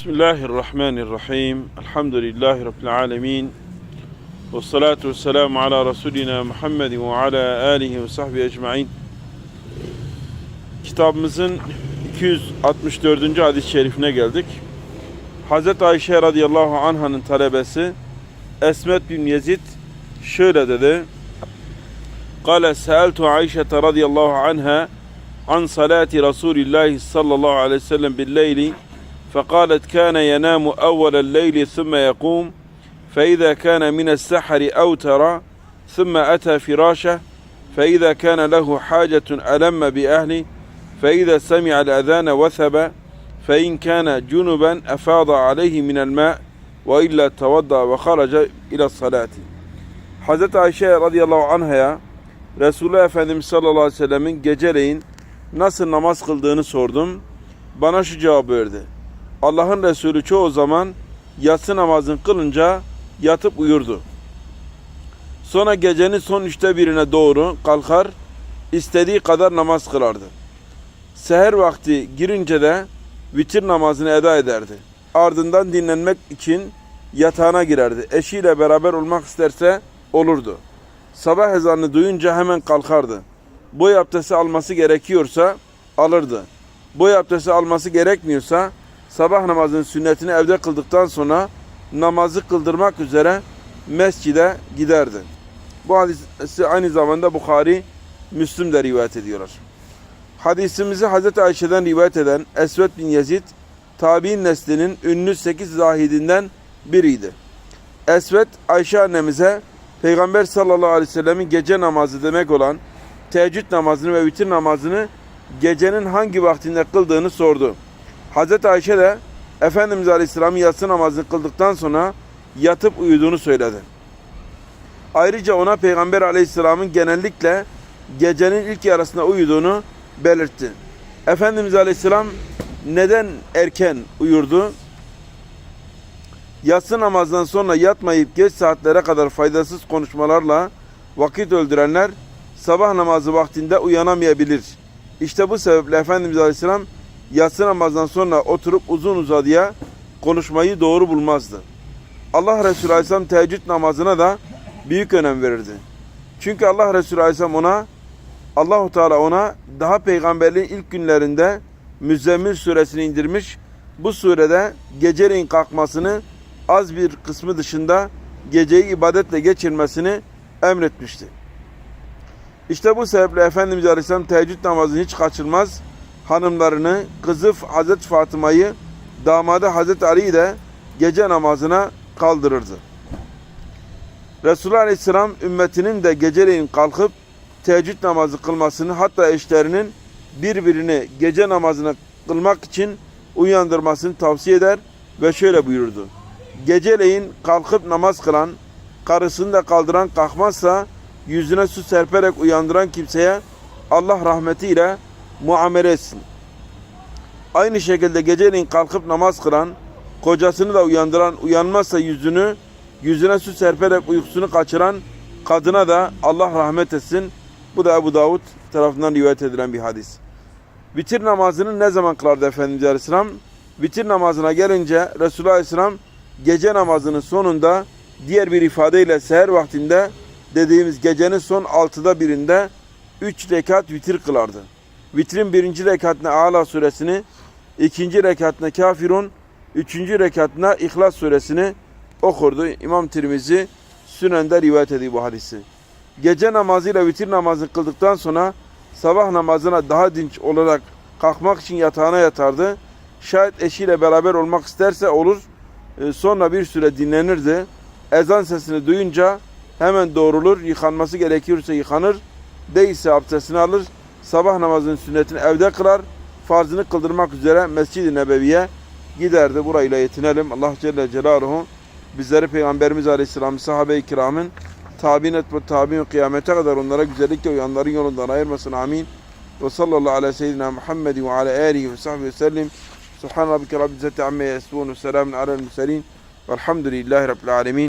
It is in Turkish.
Bismillahirrahmanirrahim. Elhamdülillahi Rabbil alemin. Ve salatu ve selamu ala Resulina Muhammedin ve ala alihi ve sahbihi ecma'in. Kitabımızın 264. hadis-i şerifine geldik. Hazreti Ayşe radıyallahu anh'ın talebesi Esmet bin Yezid şöyle dedi. Kale seeltu Ayşe radıyallahu anha an salati Resulillahi sallallahu aleyhi ve sellem bil فقالت كان ينام أول الليل ثم يقوم فإذا كان من السحر أوتر ثم أتى فراشه فإذا كان له حاجة ألم بأهله فإذا سمع الأذان وثب فإن كان جنبا أفاض عليه من الماء وإلا توضأ وخرج إلى الصلاة Hazreti Ayşe radıyallahu anh'a Resulullah Efendimiz sallallahu aleyhi ve sellemin geceleyin nasıl namaz kıldığını sordum. Bana şu cevabı verdi. Allah'ın Resulü çoğu zaman yatsı namazını kılınca yatıp uyurdu. Sonra gecenin son üçte birine doğru kalkar, istediği kadar namaz kılardı. Seher vakti girince de vitir namazını eda ederdi. Ardından dinlenmek için yatağına girerdi. Eşiyle beraber olmak isterse olurdu. Sabah ezanını duyunca hemen kalkardı. Boy abdesti alması gerekiyorsa alırdı. Boy abdesti alması gerekmiyorsa sabah namazının sünnetini evde kıldıktan sonra namazı kıldırmak üzere mescide giderdi. Bu hadisi aynı zamanda Bukhari, Müslim de rivayet ediyorlar. Hadisimizi Hz. Ayşe'den rivayet eden Esved bin Yazid, tabi'in neslinin ünlü sekiz zahidinden biriydi. Esved, Ayşe annemize Peygamber sallallahu aleyhi ve sellemin gece namazı demek olan teheccüd namazını ve vitir namazını gecenin hangi vaktinde kıldığını sordu. Hazreti Ayşe de Efendimiz Aleyhisselam'ın yatsı namazını kıldıktan sonra yatıp uyuduğunu söyledi. Ayrıca ona Peygamber Aleyhisselam'ın genellikle gecenin ilk yarısında uyuduğunu belirtti. Efendimiz Aleyhisselam neden erken uyurdu? Yatsı namazdan sonra yatmayıp geç saatlere kadar faydasız konuşmalarla vakit öldürenler sabah namazı vaktinde uyanamayabilir. İşte bu sebeple Efendimiz Aleyhisselam yatsı namazdan sonra oturup uzun uzadıya konuşmayı doğru bulmazdı. Allah Resulü Aleyhisselam teheccüd namazına da büyük önem verirdi. Çünkü Allah Resulü Aleyhisselam ona Allahu Teala ona daha peygamberliğin ilk günlerinde Müzzemmil suresini indirmiş. Bu surede geceleyin kalkmasını az bir kısmı dışında geceyi ibadetle geçirmesini emretmişti. İşte bu sebeple Efendimiz Aleyhisselam teheccüd namazını hiç kaçırmaz hanımlarını, kızı Hazreti Fatıma'yı, damadı Hazreti Ali'yi de gece namazına kaldırırdı. Resulullah Aleyhisselam ümmetinin de geceleyin kalkıp teheccüd namazı kılmasını hatta eşlerinin birbirini gece namazına kılmak için uyandırmasını tavsiye eder ve şöyle buyurdu. Geceleyin kalkıp namaz kılan, karısını da kaldıran kalkmazsa yüzüne su serperek uyandıran kimseye Allah rahmetiyle muamele etsin. Aynı şekilde geceleyin kalkıp namaz kılan, kocasını da uyandıran, uyanmazsa yüzünü, yüzüne su serperek uykusunu kaçıran kadına da Allah rahmet etsin. Bu da Ebu Davud tarafından rivayet edilen bir hadis. Vitir namazını ne zaman kılardı Efendimiz Aleyhisselam? Vitir namazına gelince Resulullah Aleyhisselam gece namazının sonunda diğer bir ifadeyle seher vaktinde dediğimiz gecenin son altıda birinde üç rekat vitir kılardı. Vitrin birinci rekatına Ala suresini, ikinci rekatına Kafirun, üçüncü rekatına İhlas suresini okurdu. İmam Tirmizi Sünen'de rivayet ediyor bu hadisi. Gece namazıyla vitir namazını kıldıktan sonra sabah namazına daha dinç olarak kalkmak için yatağına yatardı. Şayet eşiyle beraber olmak isterse olur. E, sonra bir süre dinlenirdi. Ezan sesini duyunca hemen doğrulur. Yıkanması gerekiyorsa yıkanır. Değilse abdestini alır sabah namazının sünnetini evde kılar, farzını kıldırmak üzere Mescid-i Nebevi'ye giderdi. Burayla yetinelim. Allah Celle Celaluhu bizleri Peygamberimiz Aleyhisselam, sahabe-i kiramın tabi'in et ve tabi'in kıyamete kadar onlara güzellikle uyanların yolundan ayırmasın. Amin. Ve sallallahu ala seyyidina Muhammed ve ala alihi ve sahbihi ve sellim. Subhan rabbike rabbil izzati amme yasifun ve selamun alel murselin. Velhamdülillahi rabbil alemin.